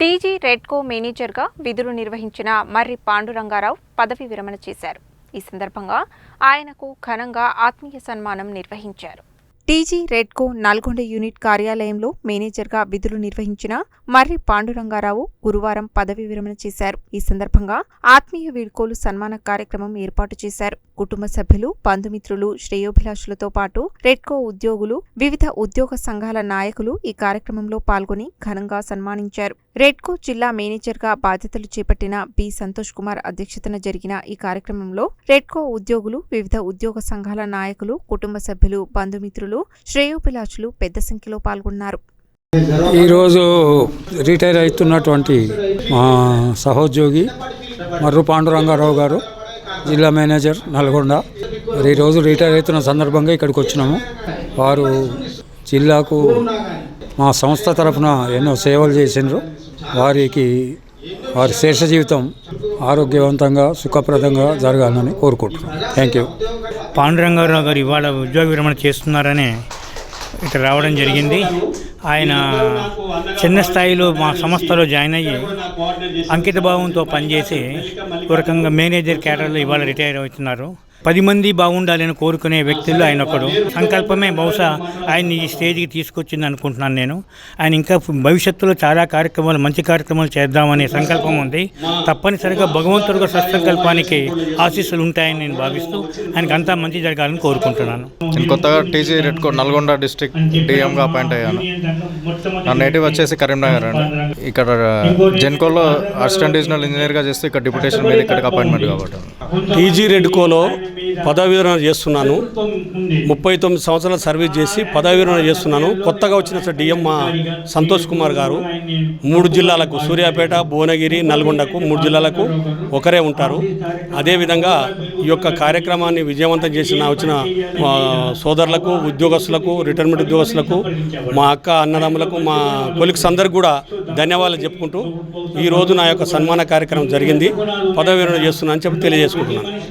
TG REDCO మేనేజర్గా విధులు నిర్వహించిన మర్రి పాండురంగారావు పదవి విరమణ చేశారు. ఈ సందర్భంగా ఆయనకు ఘనంగా ఆత్మీయ సన్మానం నిర్వహించారు. టీజీ రెడ్కో నల్గొండ యూనిట్ కార్యాలయంలో మేనేజర్గా విధులు నిర్వహించిన మర్రి పాండురంగారావు గురువారం పదవి విరమణ చేశారు. ఈ సందర్భంగా ఆత్మీయ వీడ్కోలు సన్మాన కార్యక్రమం ఏర్పాటు చేశారు. కుటుంబ సభ్యులు బంధుమిత్రులు శ్రేయోభిలాషులతో పాటు రెడ్కో ఉద్యోగులు వివిధ ఉద్యోగ సంఘాల నాయకులు ఈ కార్యక్రమంలో పాల్గొని ఘనంగా సన్మానించారు. రెడ్కో జిల్లా మేనేజర్గా బాధ్యతలు చేపట్టిన బి. సంతోష్ కుమార్ అధ్యక్షతన జరిగిన ఈ కార్యక్రమంలో రెడ్కో ఉద్యోగులు వివిధ ఉద్యోగ సంఘాల నాయకులు కుటుంబ సభ్యులు బంధుమిత్రులు శ్రేయోభిలాషులు పెద్ద సంఖ్యలో పాల్గొన్నారు. ఈరోజు రిటైర్ అవుతున్నటువంటి మా సహోద్యోగి మర్రు పాండురంగారావు గారు. జిల్లా మేనేజర్ నల్గొండ. మరి ఈరోజు రిటైర్ అవుతున్న సందర్భంగా ఇక్కడికి వచ్చినాము. వారు జిల్లాకు మా సంస్థ తరఫున ఎన్నో సేవలు చేసిండ్రు. వారికి వారి శేష జీవితం ఆరోగ్యవంతంగా సుఖప్రదంగా జరగాలని కోరుకుంటున్నాను థ్యాంక్ యూ పాండురంగారావు గారు ఇవాళ ఉద్యోగ విరమణ చేస్తున్నారని ఇక్కడ రావడం జరిగింది. ఆయన చిన్న స్థాయిలో మా సంస్థలో జాయిన్ అయ్యి అంకిత భావంతో పనిచేసి ఒక రకంగా మేనేజర్ క్యాడర్లో ఇవాళ రిటైర్ అవుతున్నారు. పది మంది బాగుండాలని కోరుకునే వ్యక్తుల్లో ఆయన ఒకడు. సంకల్పమే బహుశా ఆయన్ని ఈ స్టేజ్కి తీసుకొచ్చింది అనుకుంటున్నాను నేను. ఆయన ఇంకా భవిష్యత్తులో చాలా కార్యక్రమాలు మంచి కార్యక్రమాలు చేద్దామనే సంకల్పం ఉంది. తప్పనిసరిగా భగవంతుడిగా సత్సంకల్పానికి ఆశీస్సులు ఉంటాయని నేను భావిస్తూ ఆయనకి అంతా మంచి జరగాలని కోరుకుంటున్నాను. నేను కొత్తగా టీజీ రెడ్కో నల్గొండ డిస్ట్రిక్ట్ డిఎంగా అపాయింట్ అయ్యాను. నా నేటివ్ వచ్చేసి కరీంనగర్ అండి. ఇక్కడ జెన్కోలో అసిస్టెంట్ డివిజనల్ ఇంజనీర్గా చేస్తూ ఇక్కడ డిప్యుటేషన్ మీద ఇక్కడికి అపాయింట్మెంట్ కాబట్టి టీజీ రెడ్కోలో పదవి విరమణ చేస్తున్నాను. ముప్పై తొమ్మిది సంవత్సరాలు సర్వీస్ చేసి పదవి విరమణ చేస్తున్నాను. కొత్తగా వచ్చిన డిఎం మా సంతోష్ కుమార్ గారు మూడు జిల్లాలకు సూర్యాపేట భువనగిరి నల్గొండకు మూడు జిల్లాలకు ఒకరే ఉంటారు. అదేవిధంగా ఈ యొక్క కార్యక్రమాన్ని విజయవంతం చేసిన వచ్చిన సోదరులకు ఉద్యోగస్తులకు రిటైర్మెంట్ ఉద్యోగస్తులకు మా అక్క అన్నదమ్ములకు మా కొలిక్స్ అందరికి కూడా ధన్యవాదాలు చెప్పుకుంటూ ఈ రోజు నా యొక్క సన్మాన కార్యక్రమం జరిగింది. పదవి విరమణ చేస్తున్నా అని చెప్పి తెలియజేసుకుంటున్నాను.